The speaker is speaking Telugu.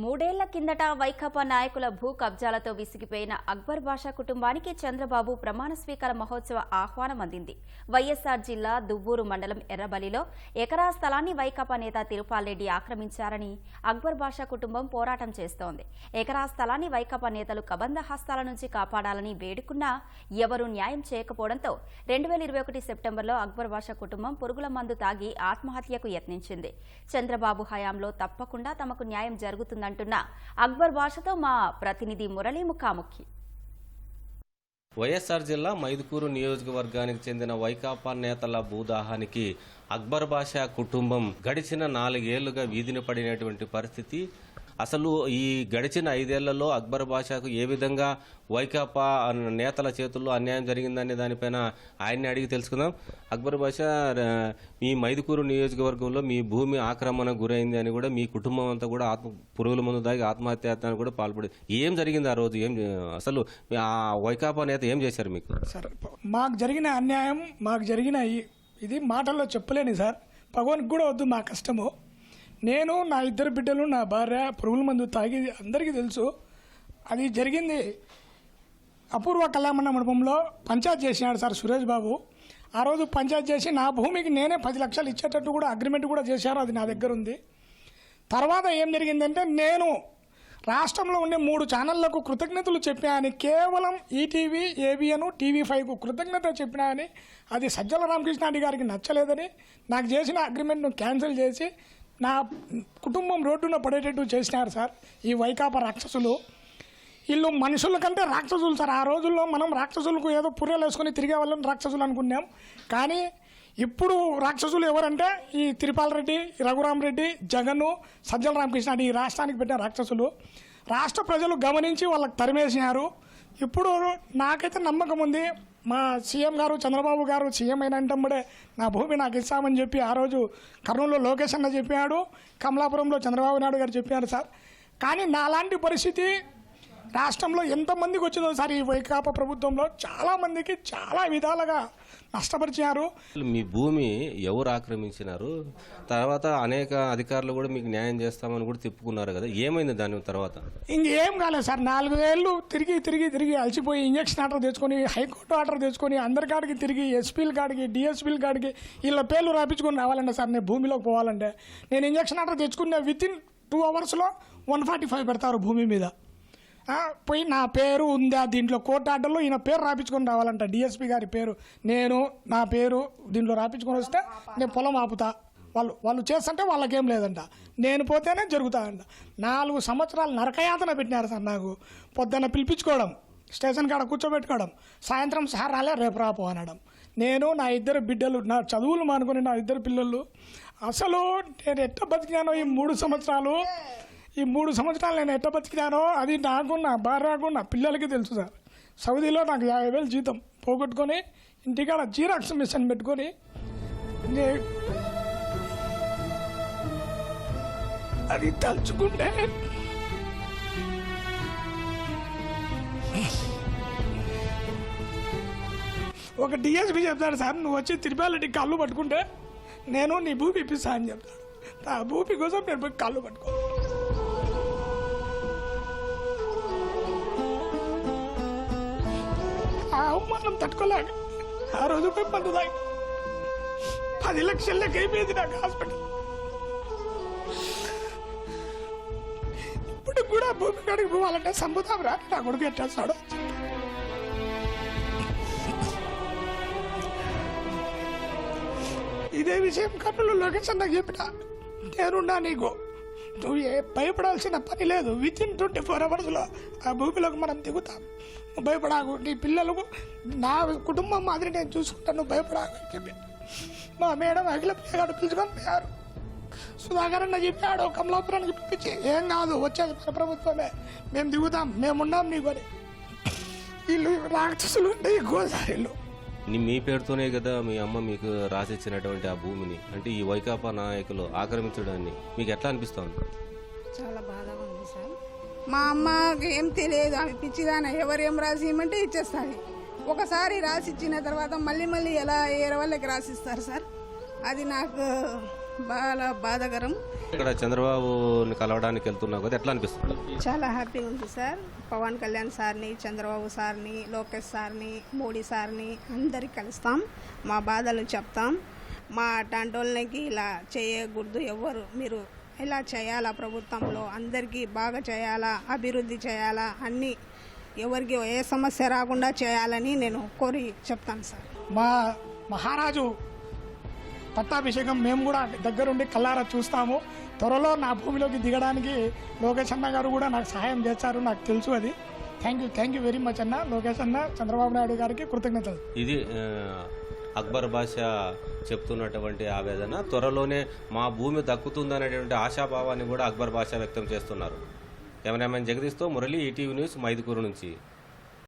మూడేళ్ళ కిందట వైకాపా నాయకుల భూ కబ్జాలతో విసిగిపోయిన అక్బర్ బాషా కుటుంబానికి చంద్రబాబు ప్రమాణ స్వీకార మహోత్సవ ఆహ్వానం అందింది. వైఎస్ఆర్ జిల్లా దువ్వూరు మండలం ఎర్రబలిలో ఎకరా స్థలాన్ని వైకాపా నేత తిరుపాల్ రెడ్డి ఆక్రమించారని అక్బర్ బాషా కుటుంబం పోరాటం చేస్తోంది. ఎకరా స్థలాన్ని వైకాపా నేతలు కబంధ హస్తాల నుంచి కాపాడాలని వేడుకున్నా ఎవరూ న్యాయం చేయకపోవడంతో రెండు వేల ఇరవై ఒకటి సెప్టెంబర్లో అక్బర్ బాషా కుటుంబం పురుగుల మందు తాగి ఆత్మహత్యకు యత్నించింది. చంద్రబాబు హయాంలో తప్పకుండా తమకు న్యాయం అంటున్న. అక్బర్ భాషతో మా ప్రతినిధి మురళీ ముఖాముఖి. వైఎస్ఆర్ జిల్లా మైదుకూరు నియోజకవర్గానికి చెందిన వైకాపా నేతల భూదాహానికి అక్బర్ బాషా కుటుంబం గడిచిన నాలుగేళ్ళుగా వీధిన పడినటువంటి పరిస్థితి అసలు ఈ గడిచిన ఐదేళ్ళలో అక్బర్ బాషాకు ఏ విధంగా వైకాపా నేతల చేతుల్లో అన్యాయం జరిగిందనే దానిపైన ఆయన్ని అడిగి తెలుసుకుందాం. అక్బర్ బాషా మీ మైదుకూరు నియోజకవర్గంలో మీ భూమి ఆక్రమణ గురైంది అని కూడా మీ కుటుంబం అంతా కూడా ఆత్మ పురుగుల మందు దాగి ఆత్మహత్యాన్ని అని కూడా పాల్పడి ఏం జరిగింది ఆ రోజు? ఏం అసలు ఆ వైకాపా నేత ఏం చేశారు మీకు? సార్ మాకు జరిగిన అన్యాయం మాకు జరిగిన ఇది మాటల్లో చెప్పలేని సార్. భగవానికి కూడా వద్దు మా కష్టము. నేను నా ఇద్దరు బిడ్డలు నా భార్య పురుగుల మందు తాగి అందరికీ తెలుసు అది జరిగింది. అపూర్వ కళ్యాణ మండపంలో పంచాయత్ చేసినాడు సార్ సురేష్ బాబు. ఆ రోజు పంచాయత్ చేసి నా భూమికి నేనే పది లక్షలు ఇచ్చేటట్టు కూడా అగ్రిమెంట్ కూడా చేశారు అది నా దగ్గర ఉంది. తర్వాత ఏం జరిగిందంటే నేను రాష్ట్రంలో ఉండే మూడు ఛానళ్ళకు కృతజ్ఞతలు చెప్పానని కేవలం ఈటీవీ ఏబిఎన్ టీవీ ఫైవ్కు కృతజ్ఞత చెప్పినా అని అది సజ్జల రామకృష్ణారెడ్డి గారికి నచ్చలేదని నాకు చేసిన అగ్రిమెంట్ను క్యాన్సిల్ చేసి నా కుటుంబం రోడ్డున పడేటట్టు చేసినారు సార్ ఈ వైకాపా రాక్షసులు. వీళ్ళు మనుషుల కంటే రాక్షసులు సార్. ఆ రోజుల్లో మనం రాక్షసులకు ఏదో పుర్రెలు వేసుకొని తిరిగే వాళ్ళని రాక్షసులు అనుకున్నాం. కానీ ఇప్పుడు రాక్షసులు ఎవరంటే ఈ తిరుపాల రెడ్డి రఘురామ్ రెడ్డి జగన్ సజ్జల రామకృష్ణ ఈ రాష్ట్రానికి పెట్టిన రాక్షసులు. రాష్ట్ర ప్రజలు గమనించి వాళ్ళకి తరిమేసినారు. ఇప్పుడు నాకైతే నమ్మకం ఉంది. మా సీఎం గారు చంద్రబాబు గారు సీఎం అయినంటే నా భూమి నాకు ఇస్తామని చెప్పి ఆ రోజు కర్నూలులో లోకేష్ అన్న చెప్పాడు. కమలాపురంలో చంద్రబాబు నాయుడు గారు చెప్పారు సార్. కానీ నాలాంటి పరిస్థితి రాష్ట్రంలో ఎంతమందికి వచ్చిందో సార్ ఈ వైకాపా ప్రభుత్వంలో చాలా మందికి చాలా విధాలుగా నష్టపరిచారు మీ భూమి ఎవరు ఆక్రమించినారు? తర్వాత అనేక అధికారులు కూడా మీకు న్యాయం చేస్తామని కూడా తిప్పుకున్నారు కదా. ఏమైంది దాని తర్వాత? ఇంకేం కాలేదు సార్ నాలుగు ఏళ్ళు తిరిగి తిరిగి తిరిగి అలసిపోయి ఇంజక్షన్ ఆర్డర్ తెచ్చుకొని హైకోర్టు ఆర్డర్ తెచ్చుకొని అందరి కాడికి తిరిగి ఎస్పీల కాడికి డిఎస్పీల కాడికి వీళ్ళ పేర్లు రాపించుకొని రావాలంటే సార్ నేను భూమిలోకి పోవాలంటే. నేను ఇంజక్షన్ ఆర్డర్ తెచ్చుకున్న విత్ ఇన్ టూ అవర్స్లో వన్ ఫార్టీ ఫైవ్ పెడతారు భూమి మీద. పోయి నా పేరు ఉందా దీంట్లో కోర్టు ఈయన పేరు రాపించుకొని రావాలంట. డిఎస్పి గారి పేరు. నేను నా పేరు దీంట్లో రాపించుకొని వస్తే నేను పొలం ఆపుతా. వాళ్ళు వాళ్ళు చేస్తుంటే వాళ్ళకేం లేదంట. నేను పోతేనే జరుగుతాదంట. నాలుగు సంవత్సరాలు నరకయాతన పెట్టినారు సార్ నాకు. పొద్దున్న పిలిపించుకోవడం స్టేషన్ కాడ కూర్చోబెట్టుకోవడం సాయంత్రం సార్ రాలే రేపు రాపో అనడం. నేను నా ఇద్దరు బిడ్డలు నా చదువులు మానుకొని నా ఇద్దరు పిల్లలు. అసలు నేను ఎట్ట బతికినానో ఈ మూడు సంవత్సరాలు. ఈ మూడు సంవత్సరాలు నేను ఎట్ట బతికినానో అది నాకు నా భార్యకు నా పిల్లలకి తెలుసు సార్. సౌదీలో నాకు యాభై వేలు జీతం పోగొట్టుకొని ఇంటికాడ జీరాక్స్ మిషన్ పెట్టుకొని అది తలుచుకుంటే ఒక డిఎస్పీ చెప్తాడు సార్ నువ్వు వచ్చి తిరుపతి కళ్ళు పట్టుకుంటే నేను నీ భూమి ఇప్పిస్తా అని చెప్తాడు. ఆ భూమి కోసం నేను పోయి కళ్ళు పట్టుకో. అవమానం తట్టుకోలేక ఆ రోజు పోయి మందు తాగి. పది లక్షల్లోకి అయిపోయింది నాకు హాస్పిటల్. ఇప్పుడు కూడా భూమి కాడికి పోవాలంటే సంబుతాం రా నా కొడుకు ఎట్టేస్తాడు ఇదే విషయం కర్నూలు లోకేష్ అన్నకు చెప్పిన. నేనున్నా నీకు. నువ్వు ఏ భయపడాల్సిన పని లేదు. విత్ ఇన్ ట్వంటీ ఫోర్ అవర్స్లో ఆ భూమిలోకి మనం దిగుతాం. నువ్వు భయపడాకు. నీ పిల్లలకు నా కుటుంబం మాదిరి నేను చూసుకుంటాను నువ్వు భయపడాకు అని చెప్పి. మా మేడం అఖిల పిల్లగాడు పిలుచుకొని పోయారు. సుధాకర్ అన్న చెప్పాడు కమలాపురానికి పిలిపించి. ఏం కాదు వచ్చేది మన ప్రభుత్వమే. మేము దిగుతాం మేమున్నాం నీకు అని. వీళ్ళు రాక్షసులు ఉంటాయి ఈ గోదావరిలో. మీ పేరుతోనే కదా మీ అమ్మ మీకు రాసిచ్చినటువంటి ఆ భూమిని. అంటే ఈ వైకాపా నాయకులు ఆక్రమించడాన్ని మీకు ఎట్లా అనిపిస్తోంది? చాలా బాధగా ఉంది సార్. మా అమ్మకి ఏం తెలియదు. ఆమె పిచ్చిదాన ఎవరు ఏం రాసి ఇవ్వమంటే ఇచ్చేస్తుంది. ఒకసారి రాసి ఇచ్చిన తర్వాత మళ్ళీ మళ్ళీ ఎలా ఏ వాళ్ళకి రాసిస్తారు సార్? అది నాకు బాగా బాధాకరం. ఇక్కడ చంద్రబాబుని కలవడానికి వెళ్తున్నావు కదా ఎట్లా అనిపిస్తుంది? చాలా హ్యాపీగా ఉంది సార్. పవన్ కళ్యాణ్ సార్ని చంద్రబాబు సార్ని లోకేష్ సార్ని మోడీ సార్ని అందరికి కలుస్తాం. మా బాధలు చెప్తాం. మా అటాంటోళ్ళకి ఇలా చేయకూడదు ఎవ్వరు. మీరు ఇలా చేయాలా ప్రభుత్వంలో? అందరికీ బాగా చేయాలా? అభివృద్ధి చేయాలా? అన్నీ ఎవరికి ఏ సమస్య రాకుండా చేయాలని నేను కోరి చెప్తాను సార్. మా మహారాజు పట్టాభిషేకం మేము కూడా దగ్గరుండి కల్లారా చూస్తాము. త్వరలో నా భూమిలోకి దిగడానికి లోకేష్ అన్న గారు కూడా నాకు సహాయం చేశారు నాకు తెలుసు అది. Thank you thank you very much అన్న. లోకేష్ అన్న చంద్రబాబు నాయుడు గారికి కృతజ్ఞతలు. ఇది అక్బర్ భాష చెప్తున్నటువంటి ఆవేదన. త్వరలోనే మా భూమి దక్కుతుందనేటువంటి ఆశాభావాన్ని కూడా అక్బర్ భాష వ్యక్తం చేస్తున్నారు. కెమెరామెన్ జగదీష్తో మురళి ఈటీవీ న్యూస్ మైదుకూరు నుంచి.